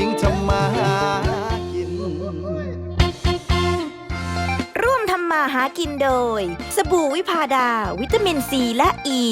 ญิงทำมาหากิน ร่วมทำมาหากินโดย สบู่วิพาดา วิตามินซีและอี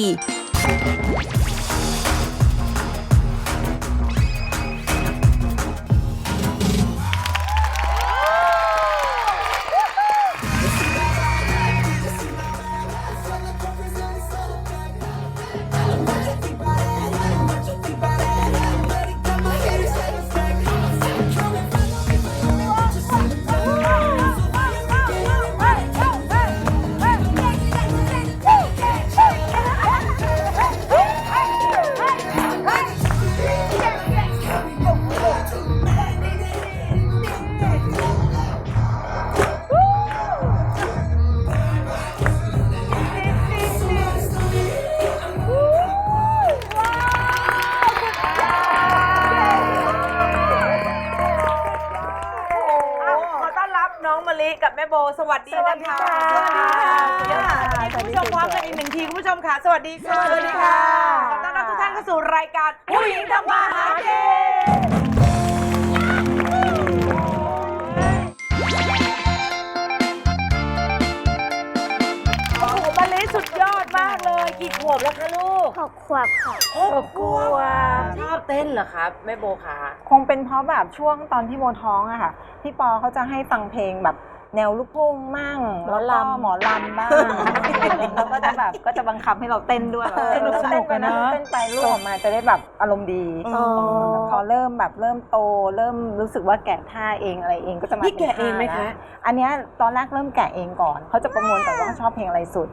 วัสดีค่ะสวัสดีค่ะ ขอต้อนรับทุกท่านเข้าสู่รายการผู้หญิงทำมาหากินโอ้โหมะลิสุดยอดมากเลย กี่ขวบแล้วคะลูกหกขวบค่ะ หกขวบชอบเต้นเหรอครับแม่โบคะ คงเป็นเพราะแบบช่วงตอนที่โมท้องอะค่ะ พี่ปอเขาจะให้ฟังเพลงแบบ แนวลูกทุ่งมั่งหมอลำแล้วก็หมอลำบ้างแล้วก็จะแบบก็จะบังคับให้เราเต้นด้วยแบบสนุกสนุกเต้นไปนะอะเนอะเต้นไปลูกออกมาจะได้แบบอารมณ์ดีอ๋อแต่พอเริ่มแบบเริ่มโต เริ่มรู้สึกว่าแกะท่าเองอะไรเองก็จะมาพี่แกะเองไหมป็นท่าคะนอันเนี้ยตอนแรกเริ่มแกะเองก่อนเขาจะประมวลแต่ว่าเขาชอบเพลงอะไรสุด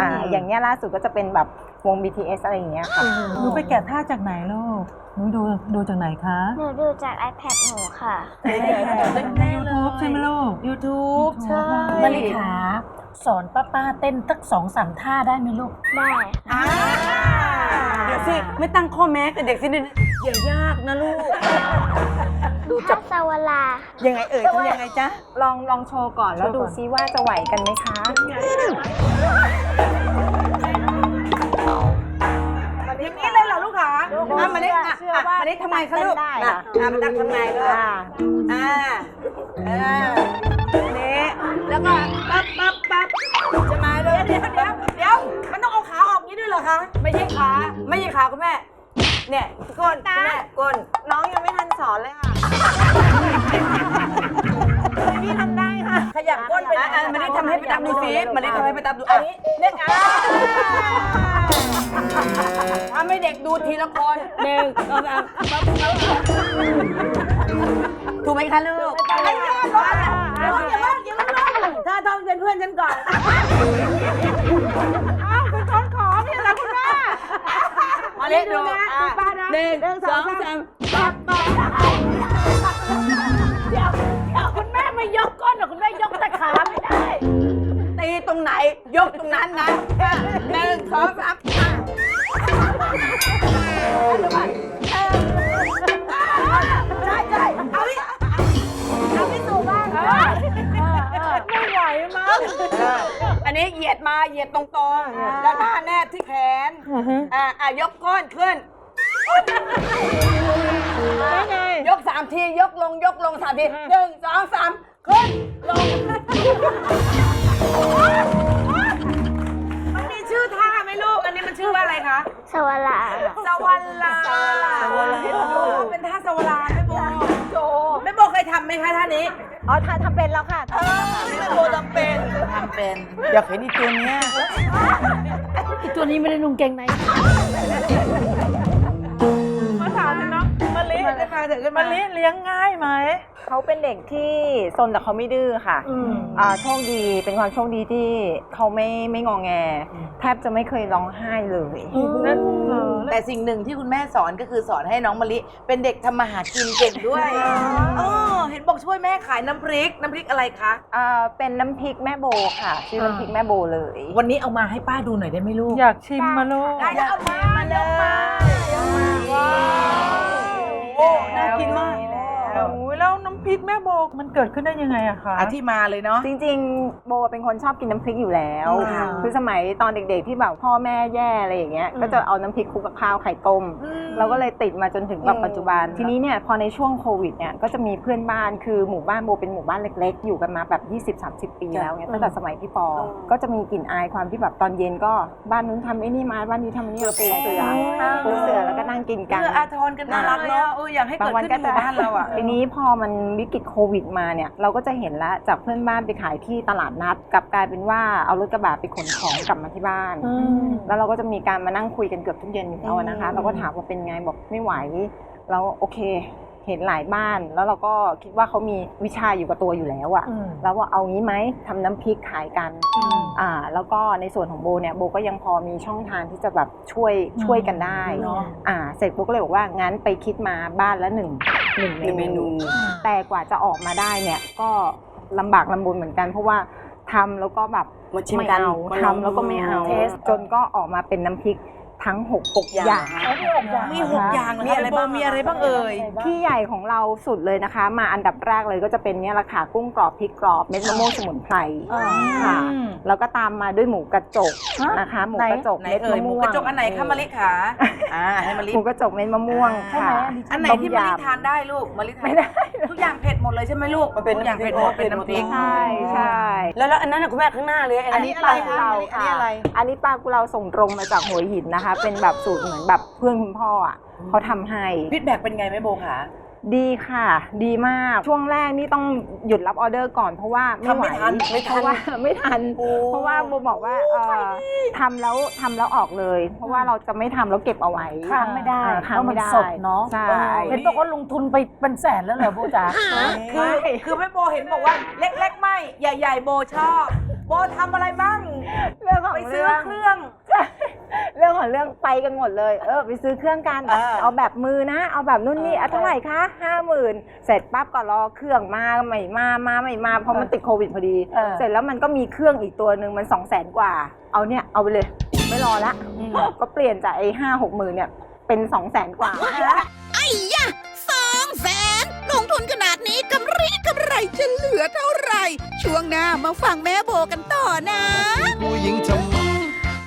อ่าอย่างเงี้ยล่าสุดก็จะเป็นแบบ วง BTS อะไรอย่างเงี้ยค่ะหนูไปแกะท่าจากไหนลูกหนูดูดูจากไหนคะ หนูดูจาก iPad หนูค่ะในยูทูบใช่ไหมลูก YouTube ใช่มะลิขา สอนป้าป้าๆเต้นสักสองสามท่าได้ไหมลูก ได้อ่าเดี๋ยวสิไม่ตั้งข้อแม้กับเด็กสิเนี่ยอย่ายากนะลูก ดูจาถ้ากสวลา ยังไงเอ่ยทำยังไงจ๊ะ ลองลองโชว์ก่อนแล้วดูซิว่าจะไหวกันไหมคะ อะมาเล็กอะเชื่ออะว่ามาเล็กทำไงคะลูกเต้นได้อะค่ะอะมาดักทำไงลูกอ่าอ่าอ่านี่แล้วก็ปั๊บปั๊บปั๊บจะมาเลยเดี๋ยวเดี๋ยวเดี๋ยวมันต้องเอาขาออกนี้ด้วยเหรอคะ ไม่ใช่ขา ไม่ใช่ขาคุณแม่ เนี่ยก้นคุณแม่ก้นน้องยังไม่ทันสอนเลยค่ะพี่ทำได้ ค่ะขยับก้นไปนะอะมันได้ทำให้ไปตามดูซิมันได้ทำให้ไปตามดูอันนี้เนี่ยอะทำให้เด็กดูทีละคนหนึ่งสองสามปั๊บปั๊บถูกไหมคะลูก ไอ้ยอดร้อนอย่าร้อนอย่าร้อนอย่าร้อนถ้าต้องเป็นเพื่อนฉันก่อนอ้าวคุณคนขอนี่แหละคุณแม่มาเล่นดูนะดูป้านะหนึ่งสองสามปั๊บปั๊บ ไม่ยกก้นหรอกคุณแม่ยกแต่ขาไม่ได้ ตีตรงไหนยกตรงนั้นนะหนึ่งสองสามอะใช่ใช่เอาอีกเอาที่สูงบ้างไม่ไหวมั้งอันนี้เหยียดมาเหยียดตรงๆแล้วหน้าแนบที่แขนอ่าอะยกก้นขึ้นยกสามที ยกลงยกลงสามทีหนึ่งสองสาม ขึ้น ลง มันมีชื่อท่าไหมลูก อันนี้มันชื่อว่าอะไรคะสวลาสวรรลาสวรรลา เป็นท่าสวรรลาแม่โบโจแม่โบเคยทำไหมคะท่านี้ อ๋อทำทำเป็นแล้วค่ะเออแม่โบทำเป็นทำเป็น อยากเห็นอีตัวเนี้ย อีตัวนี้ไม่ได้นุ่งเกงใน มาเถอะขึ้นมะมาลิเลี้ยงง่ายไหม เขาเป็นเด็กที่ซนแต่เขาไม่ดื้อค่ะอ่าโชคดีเป็นความโชคดีที่เขาไม่ไม่งองแง แทบจะไม่เคยร้องไห้เลยแต่สิ่งหนึ่งที่คุณแม่สอนก็คือสอนให้น้องมะลิ เป็นเด็กทำมาหากินเก่งด้วยเออเห็นบอกช่วยแม่ขายน้ำพริก น้ำพริกอะไรคะ อ่าเป็นน้ำพริกแม่โบค่ะชื่อน้ำพริกแม่โบเลย วันนี้เอามาให้ป้าดูหน่อยได้ไหมลูก อยากชิมมาลูกได้แล้วเอามามาเลยว้าวโอ้ โอ้น่ากินมาก พริกแม่โบมันเกิดขึ้นได้ยังไงอะคะอาที่มาเลยเนาะ จริงๆ โบเป็นคนชอบกินน้ำพริกอยู่แล้วค่ะคือสมัยตอนเด็กๆที่แบบพ่อแม่แย่อะไรอย่างเงี้ยก็จะเอาน้ำพริกคลุกกับข้าวไข่ต้ม เราก็เลยติดมาจนถึงแบบปัจจุบัน ทีนี้เนี่ยพอในช่วงโควิดเนี่ยก็จะมีเพื่อนบ้านคือหมู่บ้านโบเป็นหมู่บ้านเล็กๆ อยู่กันมาแบบ 20-30 ปีแล้วเนี่ยตั้งแต่สมัยพี่ปอก็จะมีกลิ่นอายความที่แบบตอนเย็นก็บ้านนู้นทำไอ้นี่มาบ้านนี้ทำอันนี้ปูเสือปูเสือแล้วก็นั่งกินกัน เพื่ออาทรกันน่ารักเนาะเอออยากให้เกิดขึ้นในหมู่บ้านเราอะทีนี้พอมันวิกฤตโควิดมาเนี่ยเราก็จะเห็นละจากเพื่อนบ้านไปขายที่ตลาดนัดกลับกลายเป็นว่าเอารถกระบะไปขนของกลับมาที่บ้าน แล้วเราก็จะมีการมานั่งคุยกันเกือบทุกเย็นอยู่แล้วนะคะ เราก็ถามว่าเป็นไงบอกไม่ไหวแล้วโอเค เห็นหลายบ้านแล้วเราก็คิดว่าเขามีวิชาอยู่กับตัวอยู่แล้วอะอืมแล้วว่าเอางี้ไหมทำน้ำพริกขายกันอ่าแล้วก็ในส่วนของโบเนี่ยโบก็ยังพอมีช่องทางที่จะแบบช่วยช่วยกันได้เนอะอ่าเสร็จโบก็เลยบอกว่างั้นไปคิดมาบ้านละหนึ่งหนึ่งหนึ่งเมเมนูนู แต่กว่าจะออกมาได้เนี่ยก็ลำบากลำบนเหมือนกัน เพราะว่าทำแล้วก็แบบมาชิมไม่กันเอามาลองทำแล้วก็ไม่เอาเทสจนก็ออกมาเป็นน้ำพริก ทั้งหกหกอย่างอย่างมีหกอย่างเหรอมีอะไรบ้างมีอะไรบ้างเอ่ย ที่ใหญ่ของเราสุดเลยนะคะ มาอันดับแรกเลยก็จะเป็นเนี่ยแหละค่ะกุ้งกรอบพริกกรอบเม็ดมะม่วงสมุนไพรค่ะแล้วก็ตามมาด้วยหมูกระจกนะคะ หมูกระจกไหนเม็ดเอ่ยมะหมูม่วงกระจกอันไหนคะมะลิขาอ่าให้มะลิ หมูกระจกเม็ดมะม่วงค่ะอันไหนที่มะลิทานได้ลูกมะลิทานไม่ได้ ทุกอย่างเผ็ดหมดเลยใช่ไหมลูกมันเป็นทุกอย่างเผ็ดหมดเป็นน้ำพริก ใช่ใช่แล้วแล้วอันนั้นน่ะคุณแม่ข้างหน้าเลยอันนี้ ปลากุเลาอันนี้อะไร อันนี้ปลากุเลาส่งตรงมาจากหัวหินนะคะเป็นแบบสูตรเหมือนแบบเพื่อนคุณพ่ออะเขาทำให้ฟีดแบ็กเป็นไงแม่โบขาดีค่ะ ดีมากช่วงแรกนี่ต้องหยุดรับออเดอร์ก่อนเพราะว่าไม่ไหวทำไม่ทันไม่ทันเพราะว่า ไม่ทัน โอ้เพราะว่าโบบอกว่าเอ่อทำแล้วทำแล้วออกเลย เพราะว่าเราจะไม่ทำแล้วเก็บเอาไว้ค้างไม่ได้อ่าเพค้างราะมัไม่นได้สดเนาะใช่เห็นบอกว่าลงทุนไปเป็นแสนแล้วเหรอโบจ๋า คือคือแม่โบเห็นบอกว่าเล็ก ๆ ไม่ ใหญ่ ๆ โบชอบ โบทำอะไรบ้างเรื่องของไปซื้อเรื่อง เครื่อง เรื่องของเรื่องไปกันหมดเลย เออไปซื้อเครื่องกัน เออเอาแบบมือนะ เอาแบบนู่นนี่เอาเท่าไหร่คะห้าหมื่นเสร็จปั๊บก็รอเครื่องมาใหม่มามาใหม่มาเพราะมันติดโควิดพอดี เออ เสร็จแล้วมันก็มีเครื่องอีกตัวหนึ่งมันสองแสนกว่า เอาเนี่ยเอาไปเลย ไม่รอละก็เปลี่ยนจากไอ้ห้าหกหมื่นเนี่ยเป็นสองแสนกว่า ไอ้ยะสองแสนลงทุนขนาดนี้กำไรกำไรจะเหลือเท่าไหร่ ช่วงหน้ามาฟังแม่โบกันต่อนะ ผู้หญิงทำ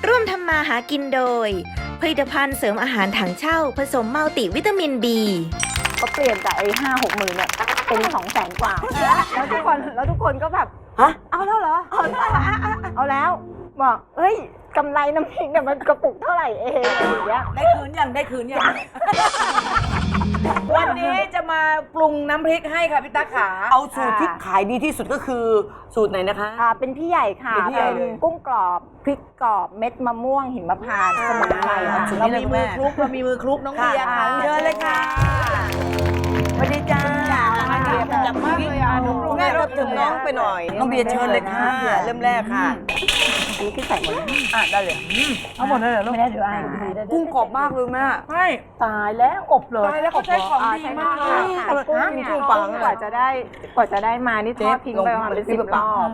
ร่วมทำมาหากินโดย ผลิตภัณฑ์เสริมอาหารถังเช่า ผสมมัลติวิตามิน B ก็เปลี่ยนจากไอ้ห้าหกหมื่นเนี่ยเป็นสองแสนกว่า แล้วทุกคนแล้วทุกคนก็แบบฮะเอาแล้วเหรอ เอาแล้วเหรอเอาแล้วบอกเฮ้ยกำไรน้ำพริกเนี่ยมันกระปุกเท่าไหร่เองอะไรอย่างเงี้ย ได้คืนยังได้คืนยัง วันนี้จะมาปรุงน้ำพริกให้ค่ะพี่ตาขา เอาสูตรที่ขายดีที่สุดก็คือสูตรไหนนะคะ อ่าเป็นพี่ใหญ่ค่ะ เป็นพี่ใหญ่เลยกุ้งกรอบพริกกรอบเม็ดมะม่วงหิมพานต์สมุนไพรอ่า ค่ะเรามีมือคลุกเรามีมือคลุกน้องเบียร์ค่ะค่ะเชิญเลยค่ะสวัสดีจ้าจับมากเลยอะคุณแม่รับถึงน้องไปหน่อย น้องเบียร์เชิญเลยค่ะ เริ่มแรกค่ะอั นนี้คือใส่หมดเลยอะได้เลยเอาหมดเลยเหรอลูกไม่ได้เดี๋ยวอายดูได้กุ้งกรอบมากเลยแม่ใช่ตายแล้วอบเลยตายแล้วเขาใช้ของอ่าดีใช่มากเลค่ะยค่ะกุ้งเนี่ยกุ้งปังกว่าจะได้กว่าจะได้มานี่ทอดทิ้งไปประมาณเป็นสิบรอบ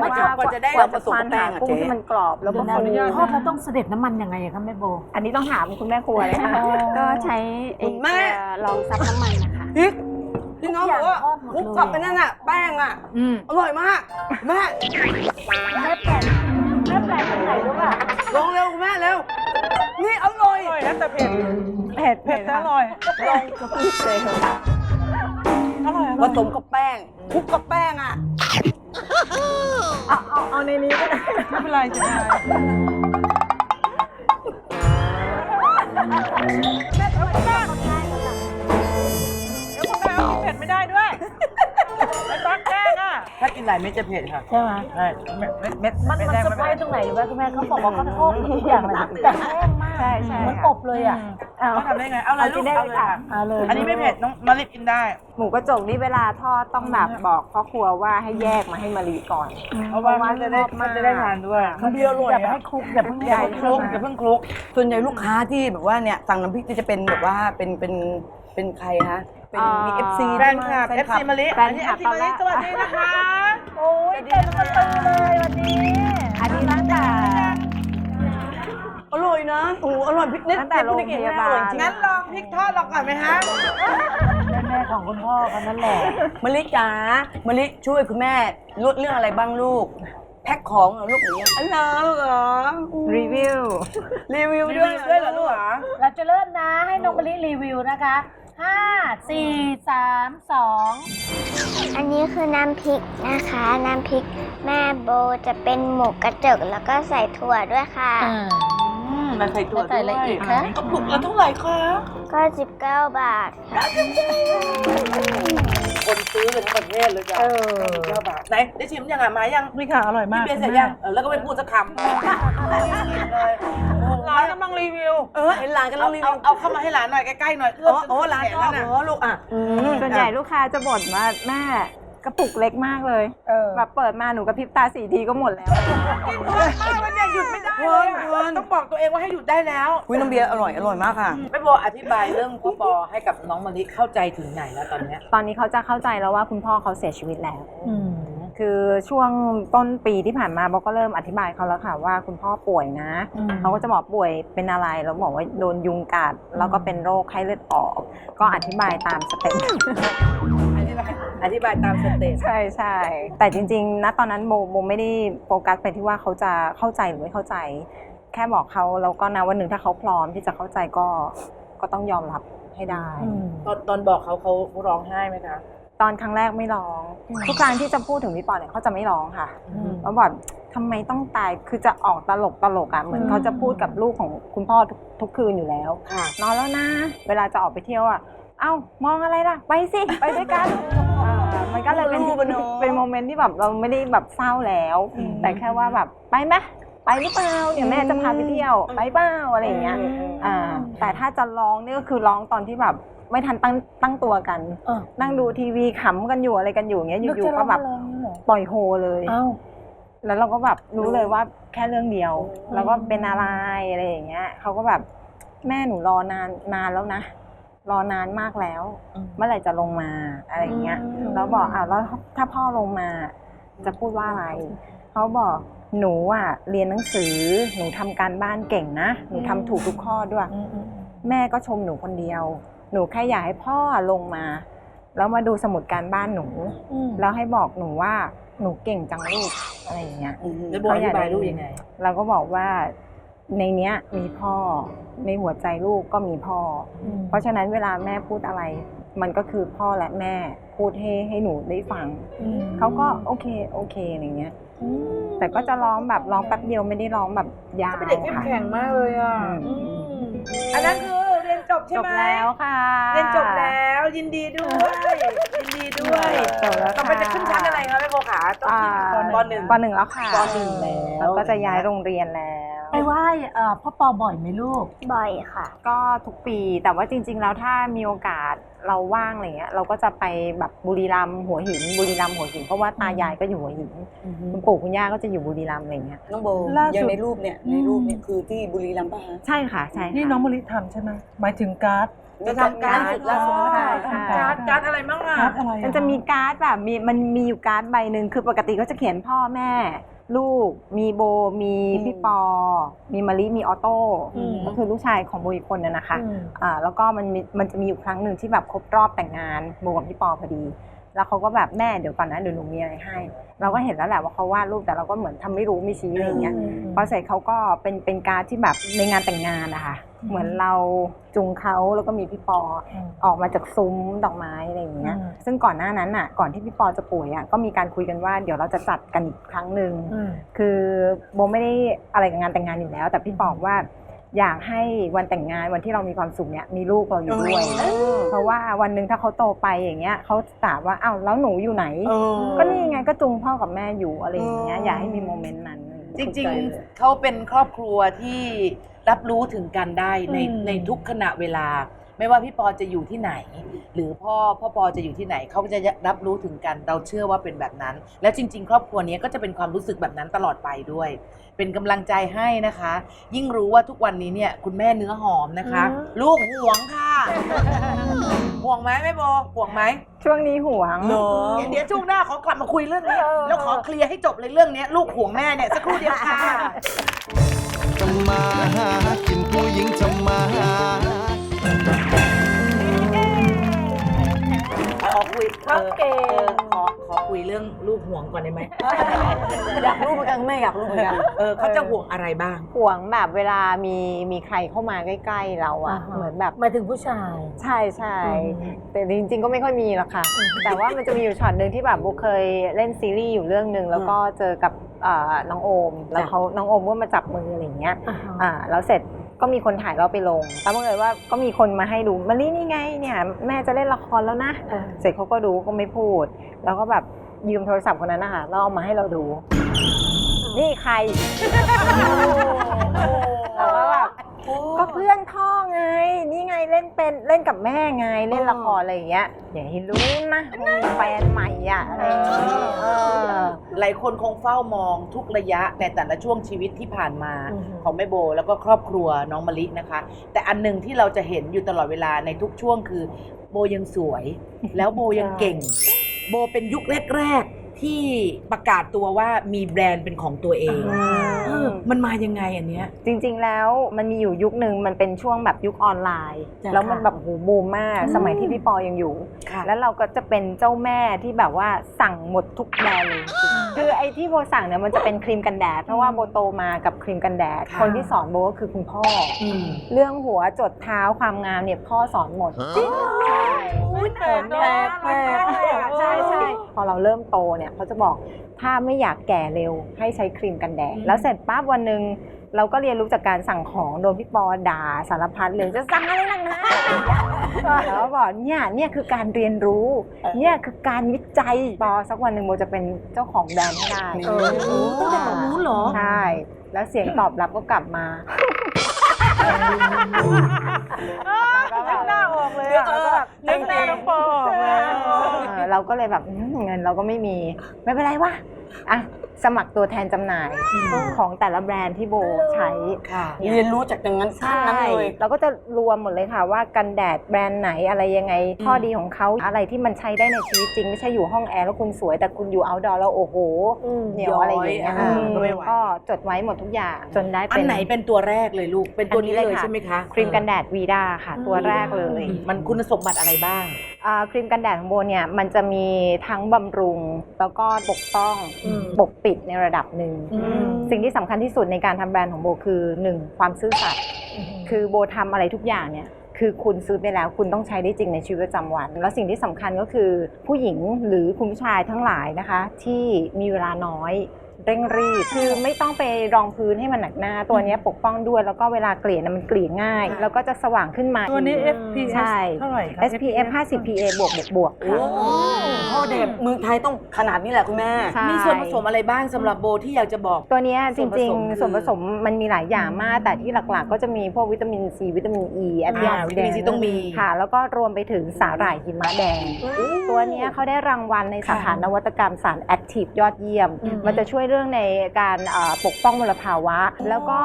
ไม่ใช่กว่าจะได้กว่าจะผสมฟันแป้หางอะกุ้งเจ๊ที่มันกรอบแล้วก็เดี๋ยวนะฟูทอดแล้วต้องเสด็จน้ำมันยังไงอะคะแม่โบ อันนี้ต้องถามคุณแม่ครัวเลยค่ะก็ใช้ไอ้แม่เอ่อรองซับน้ำมันนะคะพริกที่น้องบอกว่าทุกอย่างทอดหมดเลยคลุกกับไปนั่นน่ะแป้งอะอร่อยมากแม่แม่แปลกแม่แปลกตรงไหนรู้ป่ะลงเร็วคุณแม่เร็ว นี่อร่อย อร่อยนะแต่เผ็ด เผ็ดเผ็ดดแต่ค่ะอร่อย ลองกระปุกเลยค่ะอร่อยอผร่อยสมกับแป้งคลุกกับแป้งอะ เอาเอาเอาในนี้ก็ได้ไม่เป็นไรจะได้เดี๋ยวคุณแม่เอาเผ็ดไม่ได้ด้วยไอ้ตั๊กแกล้ง ถ้ากินหลายเม็ดจะเผ็ดค่ะใช่ไหมใช่เม็ดเม็ดเม็ดมันเม็ดมันแดงเซอร์ไพรส์ตรงไหนรู้ไหมคุณแม่เขาบอกว่าเขาทอดทุกอย่างเลยแต่แห้งมากใช่ใช่เหมือนค่ะอบเลยอะเอาเขาทำได้ไงเอาเลยลูกเอากินได้เอาเลเลยยค่ะค่ะเอาเลยอันนี้ไม่เผ็ดน้องมาริกินได้ หมูกระจกนี่เวลาทอดต้องแบบบอกพ่อครัวว่าให้แยกมาให้มารีก่อน เพราะว่ามันจะได้มันจะได้ทานด้วยมันเบียร์อร่อยอย่าไปอะให้คลุกอย่าเพิ่งอย่าให้เพิ่งคลุกอย่าเพิ่งคลุกส่วนใหญ่ลูกค้าที่แบบว่าเนี่ยสั่งน้ำพริกจะเป็นแบบว่าเป็นเป็น เป็นใครคะเป็นมีเอฟซีแฟนคลับ FC มะลิแฟอันนนี้คลับ FC มะลิสวัสดีนะคะ โอ้ยเต็มประตูเลยวันนี้อันนี้ตั้งแต่ อร่อยนะโอ้โหอร่อยพริกเน็ตตั้งแต่โรงพยาบาลอร่อยจริงงั้นลองพริกทอดเราก่อนไหมฮะเชิญไหมม่ของคุณพ่อคนนั้นแหละ มะลิจ๋ามะลิช่วยคุณแม่ลดเรื่องอะไรบ้างลูก แพ็คของเหรอลูกหรือยังอันนั้นเหรอรีวิว รีวิวด้วยด้วยเหรอลูกเหรอ เราจะเริ่มนะให้น้องมะลิรีวิวนะคะ ห้าสี่สามสองอันนี้คือน้ำพริกนะคะ น้ำพริกแม่โบจะเป็นหมูกระจกแล้วก็ใส่ถั่วด้วยค่ะมาใส่ตัวแล้วใส่อะไรอีกคะ กระปุกละเท่าไหร่คะ ก็ 19 บาทค่ะ คนซื้อกันทั้งประเทศเลยจ้ะเก้าบาทไหนได้ชิมยังอะมายังนี่ค่ะอร่อยพี่มากเบียร์เสร็จยังเออแล้วก็ไม่พูดสักคำเลยร้านกำลังรีวิว เออเห็นหลานกันเอาแล้วรีเอาวิวเอาเข้ามาให้หลานหน่อยใกล้ๆหน่อยโอ้โอ้หลานแขชอบแล้วเหรนะอลูกอะส่วนใหญ่ลูกค้าจะบ่นว่าแม่ กระปุกเล็กมากเลยเออ แบบเปิดมาหนูกระพริบตาสี่ทีก็หมดแล้วกินเพลินมากวันนี้หยุดไม่ได้เลยอะต้องบอกตัวเองว่าให้หยุดได้แล้วคุยน้ำเบียร์อร่อยอร่อยมากค่ะ แม่โบอธิบายเรื่องพ่อปอให้กับน้องมะลิเข้าใจถึงไหนแล้วตอนเนี้ยตอนนี้เขาจะเข้าใจแล้วว่าคุณพ่อเขาเสียชีวิตแล้วอืม คือช่วงต้นปีที่ผ่านมาโบก็เริ่มอธิบายเขาแล้วค่ะว่าคุณพ่อป่วยนะอืมเขาก็จะบอกป่วยเป็นอะไรแล้วบอกว่าโดนยุงกัดแล้วก็เป็นโรคไข้เลือดออก ก็อธิบายตามสเต็ปอธิบายอธิบายตามสเต็ปใช่ใช่แต่จริงๆณตอนนั้นโบโบไม่ได้โฟกัสไปที่ว่าเขาจะเข้าใจหรือไม่เข้าใจ แค่บอกเขาแล้วก็นะวันหนึ่งถ้าเขาพร้อมที่จะเข้าใจก็ก็ต้องยอมรับให้ได้ ตอนตอนบอกเขาเขาร้องไห้ไหมคะ ตอนครั้งแรกไม่ร้อง ทุกครั้งที่จะพูดถึงพี่ปอเนี่ยเขาจะไม่ร้องค่ะแล้วบอกทำไมต้องตายคือจะออกตลกตลกอะเหมือนเขาจะพูดกับลูกของคุณพ่อทุกทุกคืนอยู่แล้วค่ะนอนแล้วนะ เวลาจะออกไปเที่ยวอะเอ้ามองอะไรล่ะ ไปสิไปด้วยกันอ่ามันก็เลยเป็นลูกอะเนอะเป็นโมเมนต์ที่แบบเราไม่ได้แบบเศร้าแล้ว แต่แค่ว่าแบบไปไหม ไปหรือเปล่าเดี๋ยวแม่จะพาไปเที่ยวไปเปล่าอะไรอย่างเงี้ยอ่าแต่ถ้าจะร้องนี่ก็คือร้องตอนที่แบบไม่ทันตั้งตั้งตัวกัน เออ นั่งดูทีวีขำกันอยู่อะไรกันอยู่อย่างเงี้ยนึอยู่จะๆร้ก็องแบบอะไรนี่เหรอปล่อยโฮเลยเอ้าแล้วเราก็แบบรู้เลยว่าแค่เรื่องเดียวแล้วก็เป็นอะไรอะไรอย่างเงี้ยเขาก็แบบแม่หนูรอนานนานแล้วนะ รอนานมากแล้ว เมื่อไหร่จะลงมาอะไรอย่างเงี้ย แล้วบอกอะแล้วถ้าพ่อลงมาจะพูดว่าอะไร เขาบอก หนูอะเรียนหนังสือ หนูทำการบ้านเก่งนะ หนูทำถูกทุกข้อด้วยแม่ก็ชมหนูคนเดียว หนูแค่อยากให้พ่อลงมา แล้วมาดูสมุดการบ้านหนูแล้วให้บอกหนูว่าหนูเก่งจังลูกอะไรอย่างเงี้ย แล้วโบอธิบายลูกยังไง เราก็บอกว่าในเนี้ยมีพ่อในหัวใจลูกก็มีพ่ออเพราะฉะนั้นเวลาแม่พูดอะไร มันก็คือพ่อและแม่พูดให้ให้หนูได้ฟัง เขาก็โอเคโอเคอะไรเงี้ย แต่ก็จะร้องแบบร้องแป๊บเดียวไม่ได้ร้องแบบยาวเป็นเด็กเข้มค่ะ แข็งมากเลยอะอืมอันนั้นคือเรียนจบใช่จบไหมแล้วค่ะเรียนจบแล้วยินดีด้วย ยินดีด้วยจบแล้วต่อไปจะขึ้นชั้นอะไรคะแม่โบขาต้องอ่าขึ้นปหนึ่งปหนึ่งแล้วค่ะปหนึ่งแล้ว แล้วก็จะย้ายโรงเรียนแล้ว ไปไหว้เอ่อพ่อปอบ่อยไหมลูก บ่อยค่ะ ก็ทุกปีแต่ว่าจริง ๆ แล้วถ้ามีโอกาสเราว่างอะไรเงี้ยเราก็จะไปแบบบุรีรัมย์หัวหินบุรีรัมย์หัวหินเพราะว่าตายายก็อยู่หัวหินคุณปู่คุณย่าก็จะอยู่บุรีรัมย์อะไรเงี้ย น้องโบล่าสุด อย่างในรูปเนี่ยในรูปเนี่ยคือที่บุรีรัมย์ป่ะฮะใช่ค่ะใช่ค่ะ นี่น้องมะลิทำใช่ไหมหมายถึงการ์ด จะทำการสุดล่าสุดใช่ใช่การ์ดการ์ดอะไรบ้างอะ การ์ดอะไรอมันจะมีการ์ดแบบมีมันมีอยู่การ์ดใบหนึ่งคือปกติก็จะเขียนพ่อแม่ ลูกมีโบมีพี่ปอ มีมะลิมีออโต้ก็คือลูกชายของโบอีกคนนึงนะคะอ่าแล้วก็มันมีมันจะมีอยู่ครั้งหนึ่งที่แบบครบรอบแต่งงานโบกับพี่ปอพอดี แล้วเขาก็แบบแม่เดี๋ยวก่อนนะเดี๋ยวหนูมีอะไรให้ เราก็เห็นแล้วแหละว่าเขาวาดรูปแต่เราก็เหมือนทำไม่รู้ไม่ชี้อะไรอย่างเงี้ย พอเสร็จเขาก็เป็นเป็นการ์ดที่แบบในงานแต่งงานนะคะ เหมือนเราจูงเขาแล้วก็มีพี่ปออออกมาจากซุ้มดอกไม้อะไรอย่างเงี้ย ซึ่งก่อนหน้านั้นน่ะ ก่อนที่พี่ปอจะป่วยอะก็มีการคุยกันว่าเดี๋ยวเราจะจัดกันอีกครั้งหนึ่งคือโบไม่ได้อะไรกับงานแต่งงานอยู่แล้ว แต่พี่บอกว่าอยากให้วันแต่งงานวันที่เรามีความสุขเนี่ยมีลูกเราอยู่ด้วย เพราะว่าวันหนึ่งถ้าเขาโตไปอย่างเงี้ยเขาถามว่าอ้าวแล้วหนูอยู่ไหน ก็นี่ไงก็จุงพ่อกับแม่อยู่อะไรอย่างเงี้ยอยากให้มีโมเมนต์นั้น จริง ๆเขาเป็นครอบครัวที่ รับรู้ถึงกันได้ในในทุกขณะเวลา ไม่ว่าพี่ปอจะอยู่ที่ไหน หรือพ่อพ่อปอจะอยู่ที่ไหนเขาก็จะรับรู้ถึงกัน เราเชื่อว่าเป็นแบบนั้น แล้วจริง ๆ ครอบครัวนี้ก็จะเป็นความรู้สึกแบบนั้นตลอดไปด้วย เป็นกำลังใจให้นะคะ ยิ่งรู้ว่าทุกวันนี้เนี่ยคุณแม่เนื้อหอมนะคะลูกห่วงค่ะ ห่วงไหมแม่โบห่วงไหม ช่วงนี้ห่วง เดี๋ยวช่วงหน้าขอกลับมาคุยเรื่องนี้แล้วขอเคลียร์ให้จบเลยเรื่องเนี้ยลูกห่วงแม่เนี่ย สักครู่เดียวค่ะ ทำมาหากินผู้หญิงทำมาหาคุยเขาเก่งออขอขอคุยเรื่องลูกห่วงก่อนได้ไหม อยากรู้เหมือนกันแม่อยากรู้เหมือนกันเออเขาจะห่วงอะไรบ้าง ห่วงแบบเวลามีมีใครเข้ามาใกล้ ๆ เราอะอ่าฮะเหมือนแบบหมายถึงผู้ชาย ใช่ใช่อืมแต่จริง ๆ ก็ไม่ค่อยมีหรอกค่ะ แต่ว่ามันจะมีอยู่ช็อตหนึ่งที่แบบโบเคยเล่นซีรีส์อยู่เรื่องหนึ่งแล้วก็เจอกับเอ่อ น้องโอม แล้วเขาน้องโอมก็มาจับมืออะไรอย่างเงี้ยอ่าฮะอ่าแล้วเสร็จก็มีคนถ่ายเราไปลงแล้วบังเอิญว่าก็มีคนมาให้ดูมาลี่นี่ไงเนี่ยแม่จะเล่นละครแล้วนะเออเสร็จเขาก็ดูก็ไม่พูด แล้วก็แบบยืมโทรศัพท์คนนั้นนะคะแล้วเอามาให้เราดู นี่ใครเราก็แบบ ก็เพื่อนพ่อไง นี่ไงเล่นเป็นเล่นกับแม่ไงเล่นละครอะไรอย่างเงี้ยอย่าให้รู้นะว่ามีแฟนใหม่อะอะไรอย่างเงี้ยเออ หลายคนคงเฝ้ามองทุกระยะในแต่ละช่วงชีวิตที่ผ่านมาอือฮึ ของแม่โบ แล้วก็ครอบครัวน้องมะลินะคะ แต่อันหนึ่งที่เราจะเห็นอยู่ตลอดเวลาในทุกช่วงคือ โบยังสวย แล้วโบยังเก่ง โบเป็นยุคแรกๆ ที่ประกาศตัวว่ามีแบรนด์เป็นของตัวเองเออมันมายังไงอันเนี้ย จริงๆ แล้วมันมีอยู่ยุคหนึ่งมันเป็นช่วงแบบยุคออนไลน์ จ้ะแล้วมันแบบโหบูมมาก สมัยที่พี่ปอยังอยู่ ค่ะ แล้วเราก็จะเป็นเจ้าแม่ที่แบบว่าสั่งหมดทุกแบรนด์เลยคือไอ้ที่โบสั่งเนี่ยมันจะเป็นครีมกันแดด เพราะว่าโบโตมากับครีมกันแดด ค่ะ คนที่สอนโบก็คือคุณพ่อออืม เรื่องหัวจดเท้าความงามเนี่ยพ่อสอนหมดจริง แปลกแปลกแปลกใช่ใช่พอเราเริ่มโตเนี่ยเขาจะบอกถ้าไม่อยากแก่เร็วให้ใช้ครีมกันแดดแล้วเสร็จปั๊บวันหนึ่งเราก็เรียนรู้จากการสั่งของโดนพี่ปอด่าสารพัดเลยจะสั่งอะไรนักหนาแล้วบอกเนี่ยเนี่ยคือการเรียนรู้ เนี่ยคือการวิจัยปอสักวันหนึ่งโมจะเป็นเจ้าของแบรนด์ให้ได้เออตั้งแต่ตอนนู้นเหรอใช่แล้วเสียงตอบรับก็กลับมา นึกหน้าออกเลยอะนึกหน้าน้องปอออกเลย เออเราก็เลยแบบอืมเงินเราก็ไม่มี ไม่เป็นไรวะ อะสมัครตัวแทนจำหน่ายของแต่ละแบรนด์ที่โบใช้ ค่ะเรียนรู้จากตรงนั้นขั้นใช่นั้นเลย เราก็จะรวมหมดเลยค่ะ ว่ากันแดดแบรนด์ไหนอะไรยังไง ข้อดีของเขาอะไรที่มันใช้ได้ในชีวิตจริง ไม่ใช่อยู่ห้องแอร์แล้วคุณสวย แต่คุณอยู่เอาดอแล้วโอ้โหเหนียวอะไรอย่างเงี้ยย้อยอ่าก็ไม่ไหวก็จดไว้หมดทุกอย่างจนได้อัเป็นนไหนเป็นตัวแรกเลยลูกเป็นตัวนี้อันนี้เลเลยยค่ะใช่ไหมคะครีมกันแดดวีดาค่ะ ตัวแรกเลย มันคุณสมบัติอะไรบ้างอ่า ครีมกันแดดของโบเนี่ยมันจะมีทั้งบำรุงแล้วก็ปกป้องอืมปกปิดในระดับหนึ่ง สิ่งที่สำคัญที่สุดในการทำแบรนด์ของโบคือ 1. ความซื่อสัตย์คือโบทำอะไรทุกอย่างเนี่ยคือคุณซื้อไปแล้วคุณต้องใช้ได้จริงในชีวิตประจำวัน แล้วสิ่งที่สำคัญก็คือผู้หญิงหรือคุณผู้ชายทั้งหลายนะคะ ที่มีเวลาน้อยเร่งรีบคือไม่ต้องไปรองพื้นให้มันหนักหน้า ตัวเนี้ยปกป้องด้วยแล้วก็เวลาเกลี่ยนะมันเกลี่ยง่าย แล้วก็จะสว่างขึ้นมาตัวนี้อีก FPS ใช่ เท่าไหร่คะ SPF 50 PA บวกบวกบวกค่ะ พ่อเด็กเมืองไทยต้องขนาดนี้แหละคุณแม่ ใช่ มีส่วนผสมอะไรบ้างสำหรับโบที่อยากจะบอก ตัวเนี้ยจส่วนผริงสมคือๆส่วนผสมมันมีหลายอย่างมาก แต่ที่หลักๆ ก็จะมีพวกวิตามินซีวิตามินอ e, ีแอนตี้ออกซิวิตามิน C ต้องมีค่ะ แล้วก็รวมไปถึงสาหร่ายหิมะแดง ตัวเนี้ยเขาได้รางวัลในสาขานวัตกรรมสารแอคทีฟยอดเยี่ยม มันจะช่วยเรื่องในการเอ่อปกป้องมลภาวะ แล้วก็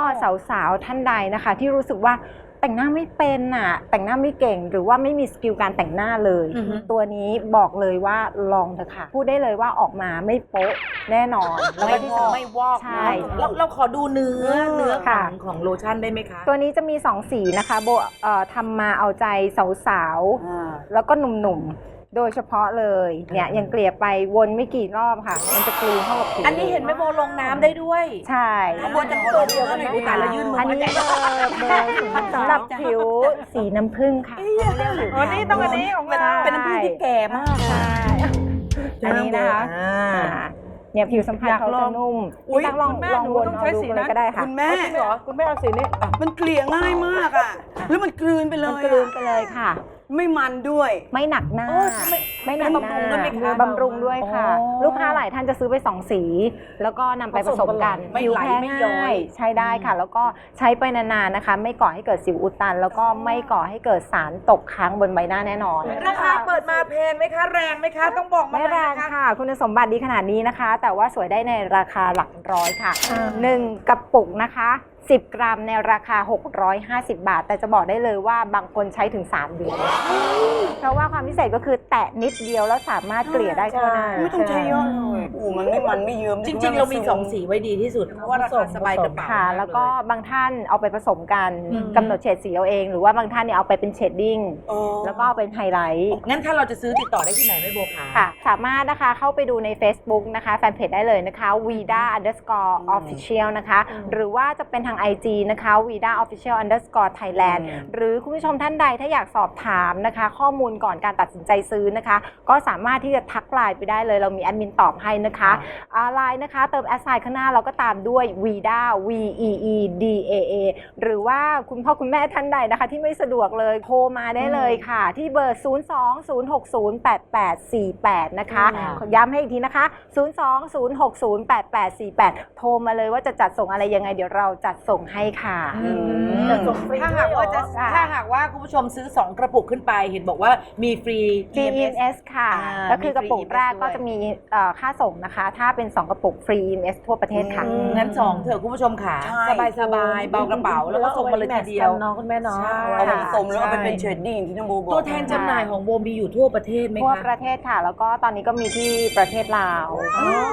สาวๆท่านใดนะคะ ที่รู้สึกว่าแต่งหน้าไม่เป็นอะ แต่งหน้าไม่เก่งหรือว่าไม่มีสกิลการแต่งหน้าเลยอือฮึตัวนี้บอกเลยว่าลองเถอะค่ะ พูดได้เลยว่าออกมาไม่โป๊ะแน่นอนแล้วก็ที่สำคัญไม่วอกใช่เราเราขอดูเนื้อเนื้อขค่ะองของโลชั่นได้ไหมคะ ตัวนี้จะมี 2 สีนะคะโบเอ่อทำมาเอาใจสาวๆแล้วก็หนุ่มๆ โดยเฉพาะเลยเนี่ยยังเกลี่ยไปวนไม่กี่รอบค่ะ มันจะกลืนเข้ากับผิวอันนี้เห็นไหมโบลงน้ำได้ด้วยใช่โบจะตัวเดียวกันไหมอุยตายแล้วยื่นมืออันนี้มาเบอร์เบอร์สำหรับผิวสีน้ำผึ้งค่ะอ๋อนี่ต้องอันนี้ของเราเป็นน้ำผึ้งที่แก่มากใช่อันนี้นะคะอ่าอ่าเนี่ยผิวสัมผัสอยากเขาลอจะงนุ่มอุ๊ยพี่ตักลองคุณแม่ลองหนูวนต้องเอาใช้ดูสีเลยนั้นก็ได้ค่ะคุณแม่จริงเหรอคุณแม่เอาสีนี้อะมันเกลี่ยง่ายมากอะแล้วมันกลืนไปเลมันยกลืนอะไปเลยค่ะ ไม่มันด้วย ไม่หนักหน้าโอ้ยไม่ไม่หนักหน้าบำรุงด้วยไหมคะบำรุงด้วยค่ะ อ๋อลูกค้าหลายท่านจะซื้อไปสองสี แล้วก็นำไปผสมกันไม่ผิวไหลแพ้ไม่ย้อย ง่ายใช้ได้ค่ะ แล้วก็ใช้ไปนานๆนะคะ ไม่ก่อให้เกิดสิวอุดตัน แล้วก็ไม่ก่อให้เกิดสารตกค้างบนใบหน้าแน่นอน ราคาเปิดมาแพงไหมคะแรงไหมคะต้องบอกมาไม่เลยแรงนะคะค่ะ คุณสมบัติดีขนาดนี้นะคะ แต่ว่าสวยได้ในราคาหลักร้อยค่ะหนึ่งกระปุกนะคะ 10 กรัมในราคา 650 บาท แต่จะบอกได้เลยว่าบางคนใช้ถึง 3 เดือน เพราะว่าความพิเศษก็คือแตะนิดเดียวแล้วสามารถเกลี่ยได้ทั่วหน้าไม่ต้องใช้เยอะเลยโอ้มันไม่มันไม่เยิ้มจริงๆ เรามีสองสีไว้ดีที่สุด เพราะว่าราคาสบายกระเป๋าค่ะมากแล้วก็เยบางท่านเอาไปผสมกันกำหนดเฉดสีเอาเอง หรือว่าบางท่านเนี่ยเอาไปเป็นเชดดิ้งอ๋อแล้วก็เอาเป็นไฮไลท์งั้นถ้าเราจะซื้อติดต่อได้ที่ไหนแม่โบคะค่ะ สามารถนะคะเข้าไปดูใน Facebook นะคะแฟนเพจได้เลยนะคะ vida underscore official นะคะ หรือว่าจะเป็นทาง IG นะคะ vida official underscore thailand หรือคุณผู้ชมท่านใดถ้าอยากสอบถามนะคะ ข้อมูลก่อนการตัดสินใจซื้อนะคะ ก็สามารถที่จะทักไลน์ไปได้เลย เรามีแอดมินตอบให้นะคะไลน์นะคะ เติมแอสไซน์ข้างหน้าเราก็ตามด้วย vida v e e d a a หรือว่าคุณพ่อคุณแม่ท่านใดนะคะ ที่ไม่สะดวกเลยโทรมาได้เลยค่ะ ที่เบอร์ 020608848 นะคะย้ำให้อีกทีนะคะ 020608848 โทรมาเลยว่าจะจัดส่งอะไรยังไงเดี๋ยวเราจัดส่งให้ค่ะจะส่งฟรีถ้าหากว่าจะค่ะถ้าหากว่าคุณผู้ชมซื้อ 2 กระปุกขึ้นไป เห็นบอกว่ามีฟรีฟรี EMS EMS ค่ะ อ่าก็คือกระปุกมีฟรีแรก EMS ก็จะมีเอ่อค่าส่งนะคะ ถ้าเป็น 2 กระปุกฟรี EMS ทั่วประเทศค่ะงั้นสองเถอะคุณผู้ชมค่ะ ใช่ สบายสบายๆเบากระเป๋าแล้วก็ส่งมาเลยทีเดียวเนาะคุณแม่เนาะใช่เอาไปผสมแล้วเอาไปเป็นเชดดิ้งที่น้องโบบอกตัวแทนจำหน่ายของโบมีอยู่ทั่วประเทศไหมทั่วคะ ประเทศค่ะ แล้วก็ตอนนี้ก็มีที่ประเทศลาว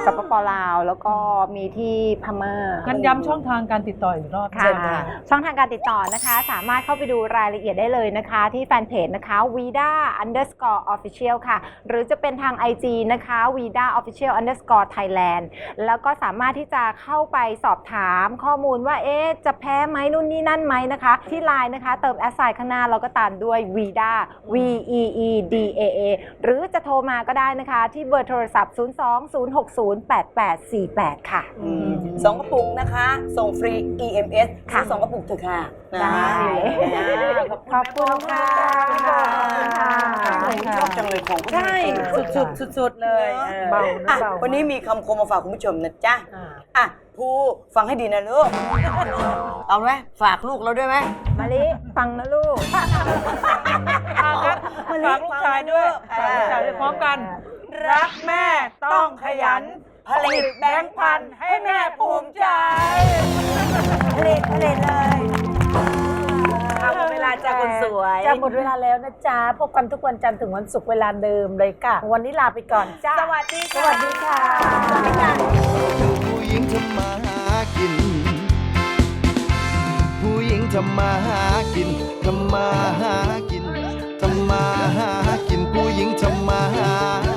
สปปลาว แล้วก็มีที่พม่างั้นย้ำช่องทางการติดต่ออีกรอบค่ะ เชิญค่ะ ช่องทางการติดต่อนะคะ สามารถเข้าไปดูรายละเอียดได้เลยนะคะ ที่แฟนเพจนะคะ vida underscore official ค่ะ หรือจะเป็นทาง IG นะคะ vida official underscore thailand แล้วก็สามารถที่จะเข้าไปสอบถามข้อมูลว่าเอ๊ะจะแพ้ไหมนู่นนี่นั่นไหมนะคะ ที่ไลน์นะคะ เติมแอสไซน์ข้างหน้าเราก็ตามด้วย vida v e e d a a หรือจะโทรมาก็ได้นะคะ ที่เบอร์โทรศัพท์ 020608848 ค่ะ อืมสองกระปุกนะคะ ส่งฟรี EMS ค่ะซื้อสองกระปุกเถอะค่ะนะได้ขอบคุณขอบคุณค่ะโอ้โหชอบจังเลยของพวกนี้ใช่สุดๆสุดๆเลยออเบานะอะเบาวันนี้มีคำคมมาฝากคุณผู้ชมนะจ๊ะอะภูฟังให้ดีนะลูก เอาไหมฝากลูกเราด้วยไหมมะลิฟังนะลูกอะงั้นฝากลูกชายด้วยฝากลูกชายด้วยพร้อมกัน รักแม่ต้องขยันผลิตแบงค์พันให้แม่ภูมิใจ ผลิตผลิตเลยเอาหมดเวลาจากคนสวย จะหมดเวลาแล้วนะจ๊ะ พบกันทุกวันจันทร์ถึงวันศุกร์เวลาเดิมเลยค่ะ วันนี้ลาไปก่อนจ้าสวัสดีสค่ะวัสดีค่ะผู้หญิงทำมาหากิน ผู้หญิงทำมาหากินทำมาหากินทำมาหากิน ผู้หญิงทำมาหา